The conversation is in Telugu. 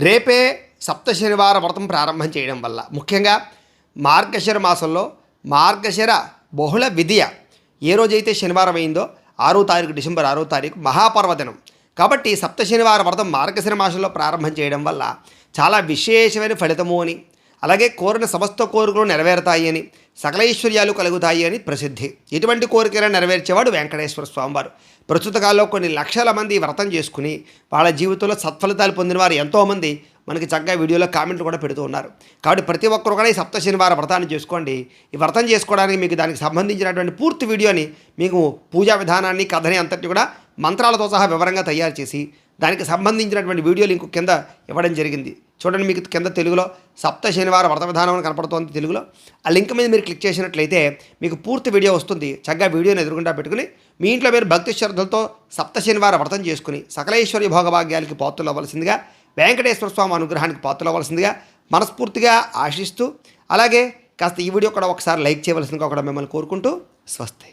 రేపే సప్త శనివార వ్రతం ప్రారంభం చేయడం వల్ల ముఖ్యంగా మార్గశిర మాసంలో మార్గశిర బహుళ విధియ ఏ రోజైతే శనివారం అయిందో ఆరో తారీఖు డిసెంబర్ ఆరో తారీఖు మహాపర్వదినం. కాబట్టి సప్త శనివార వ్రతం మార్గశిర మాసంలో ప్రారంభం చేయడం వల్ల చాలా విశేషమైన ఫలితము అని అలాగే కోరిన సమస్త కోరికలు నెరవేరుతాయి అని సకలైశ్వర్యాలు కలుగుతాయి అని ప్రసిద్ధి. ఇటువంటి కోరికైనా నెరవేర్చేవాడు వెంకటేశ్వర స్వామివారు. ప్రస్తుత కాలంలో కొన్ని లక్షల మంది వ్రతం చేసుకుని వాళ్ళ జీవితంలో సత్ఫలితాలు పొందిన వారు ఎంతోమంది మనకి చక్కగా వీడియోలో కామెంట్లు కూడా పెడుతూ ఉన్నారు. కాబట్టి ప్రతి ఒక్కరు కూడా ఈ సప్త శనివారం వ్రతాన్ని చేసుకోండి. ఈ వ్రతం చేసుకోవడానికి మీకు దానికి సంబంధించినటువంటి పూర్తి వీడియోని మీకు పూజా విధానాన్ని కథని అంతటి కూడా మంత్రాలతో సహా వివరంగా తయారు చేసి దానికి సంబంధించినటువంటి వీడియో లింక్ కింద ఇవ్వడం జరిగింది. చూడండి మీకు కింద తెలుగులో సప్త శనివార వ్రత విధానం కనపడుతోంది తెలుగులో. ఆ లింక్ మీద మీరు క్లిక్ చేసినట్లయితే మీకు పూర్తి వీడియో వస్తుంది. చక్కగా వీడియోని ఎదురుగుండా పెట్టుకుని మీ ఇంట్లో మీరు భక్తి శ్రద్ధలతో సప్త శనివార వ్రతం చేసుకుని సకలేశ్వరి భోగభాగ్యాలకి పాత్రలు అవ్వాల్సిందిగా వెంకటేశ్వర స్వామి అనుగ్రహానికి పాత్రలు అవ్వాల్సిందిగా మనస్ఫూర్తిగా ఆశిస్తూ అలాగే కాస్త ఈ వీడియో కూడా ఒకసారి లైక్ చేయవలసిందిగా కూడా మిమ్మల్ని కోరుకుంటూ స్వస్తి.